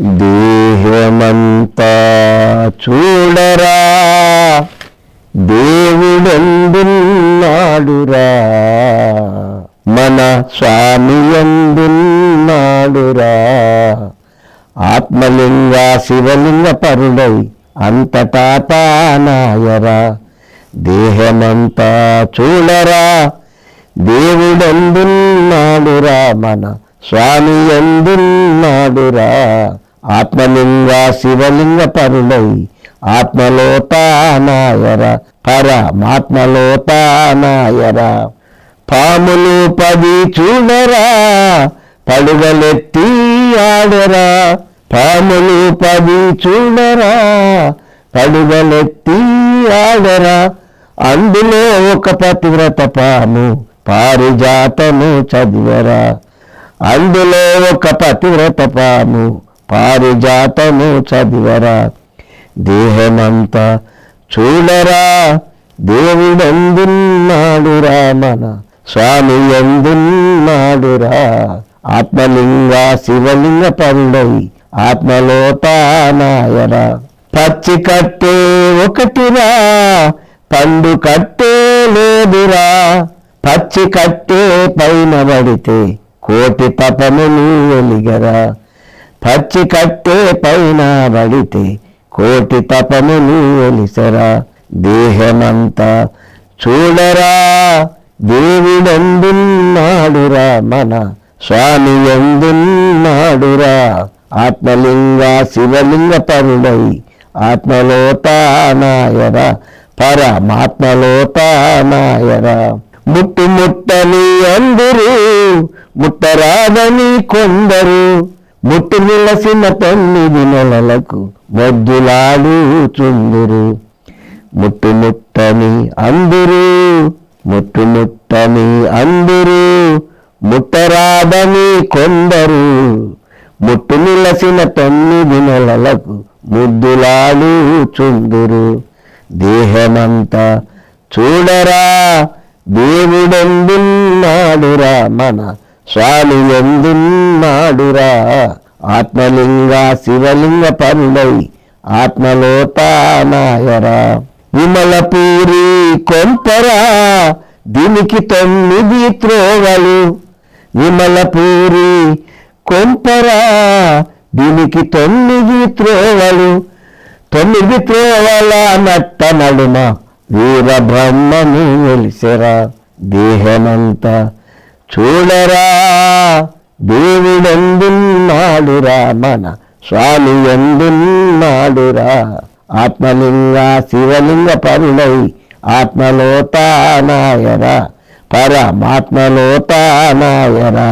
దేహమంతా చూడరా. దేవుడెందున్నాడురా? మన స్వామి ఎందున్నాడురా ఆత్మలింగ శివలింగ పరుడై అంతటా తానాయరా దేహమంతా చూడరా. దేవుడెందున్నాడురా? మన స్వామి ఎందున్నాడురా ఆత్మలింగ శివలింగ పరులై ఆత్మలో తానాయర పరమాత్మలో తానాయరా పాములు పది చూడరా పడుగలెత్తి ఆడరా. పాములు పది చూడరా పడుగలెత్తి ఆడరా. అందులో ఒక పతివ్రత పాము పారిజాతము చదివరా. అందులో ఒక పతివ్రత పాము పారిజాతము చదివరా. దేహమంతా చూడరా. దేవుడెందున్నాడురా మన? స్వామి ఎందున్నాడురా ఆత్మలింగ శివలింగ పండై ఆత్మలోపానాయరా పచ్చి కట్టే ఒకటిరా. పండు కట్టే లేదురా. పచ్చి కట్టే పైన పడితే కోటి తపములు వెలిగరా. పచ్చి కట్టే పైన పడితే కోటి తపములు ఒలిసరా దేహమంతా చూడరా దేవుడెందున్నాడురా మన స్వామి ఎందున్నాడురా. ఆత్మలింగ శివలింగ పరుడై ఆత్మలో తానాయరా పరమాత్మలో తానాయరా ముట్టు ముట్టని అందరూ ముట్టరాదని కొందరు ముట్టి నిలసిన తొమ్మిది నెలలకు మొద్దులాడు చుందురు ముట్టు అందరూ ముట్టుముట్టని అందరూ ముట్టరాదని కొందరు. ముట్టు నిలసిన తొమ్మిది నెలలకు ముద్దులాడు చుందురు దేహమంతా చూడరా దేవుడెందున్నాడురా మన స్వామి ఎందున్నాడురా ఆత్మలింగ శివలింగ పరుడై ఆత్మలో తానాయరా విమలపూరి కొంపరా దీనికి తొమ్మిది త్రోవలు. విమలపూరి కొంపరా దీనికి తొమ్మిది త్రోవలు. తొమ్మిది త్రోవల నట్ట నడుమ వీరబ్రహ్మను వెలిసెరా దేహమంతా చూడరా దేవుడెందున్నాడురా మన స్వామి ఎందున్నాడురా ఆత్మలింగ శివలింగ పరుడై ఆత్మలో తానాయరా పరమాత్మలో తానాయరా